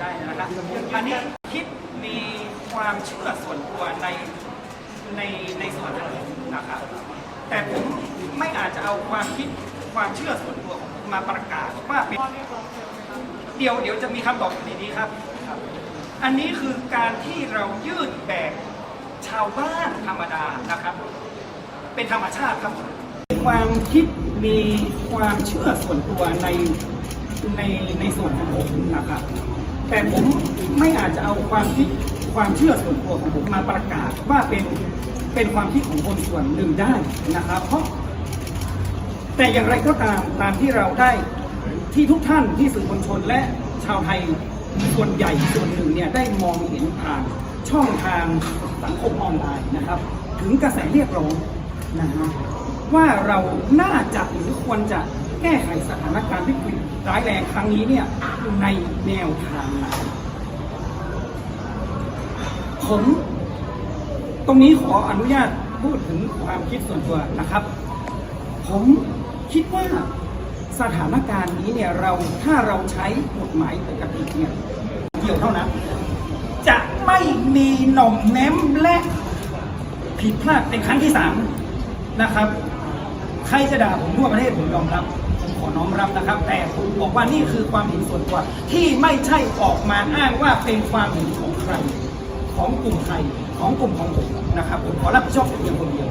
ได้นะครับอันนี้คิดมีความเชื่อส่วนตัวในในในส่วนของผมนะครับ แต่ผมไม่อาจจะเอาความคิดความเชื่อส่วนตัวของผมมาประกาศว่าเป็นเดี๋ยวเดี๋ยวจะมีคำตอบอยู่ในนี้ครับ อันนี้คือการที่เรายื่นแบบชาวบ้านธรรมดานะครับ เป็นธรรมชาติครับ ความคิดมีความเชื่อส่วนตัวใน ในในส่วนของผมนะครับ แต่ผมไม่อาจจะเอาความคิดความเชื่อส่วนตัวของผมมาประกาศว่าเป็นเป็นความคิดของคนส่วนหนึ่งได้นะครับ เพราะ แต่อย่างไรก็ตามตามที่เราได้ที่ทุกท่านที่สื่อมวลชนและชาวไทยส่วนใหญ่ส่วนหนึ่งเนี่ยได้มองเห็นผ่านช่องทางสังคมออนไลน์นะครับ ถึงกระแสเรียกร้องนะฮะว่าเราน่าจะหรือควรจะ แก้ไขสถานการณ์วิกฤตร้ายแรงครั้งนี้เนี่ยในแนวทางไหนผมตรงนี้ขออนุญาตพูดถึงความคิดส่วนตัวนะครับ ผมคิดว่าสถานการณ์นี้เนี่ยเราถ้าเราใช้กฎหมายปกติเนี่ยเดียวเท่านั้นจะไม่มีหน่อมแนมและผิดพลาดเป็นครั้งที่สามนะครับ ใครจะด่าผมทั่วประเทศผมยอมรับผมขอน้อมรับนะครับ แต่ผมบอกว่านี่คือความเห็นส่วนตัวที่ไม่ใช่ออกมาอ้างว่าเป็นความเห็นของใครของกลุ่มใครของกลุ่มของผมนะครับผมขอรับผิดชอบเพียงคนเดียว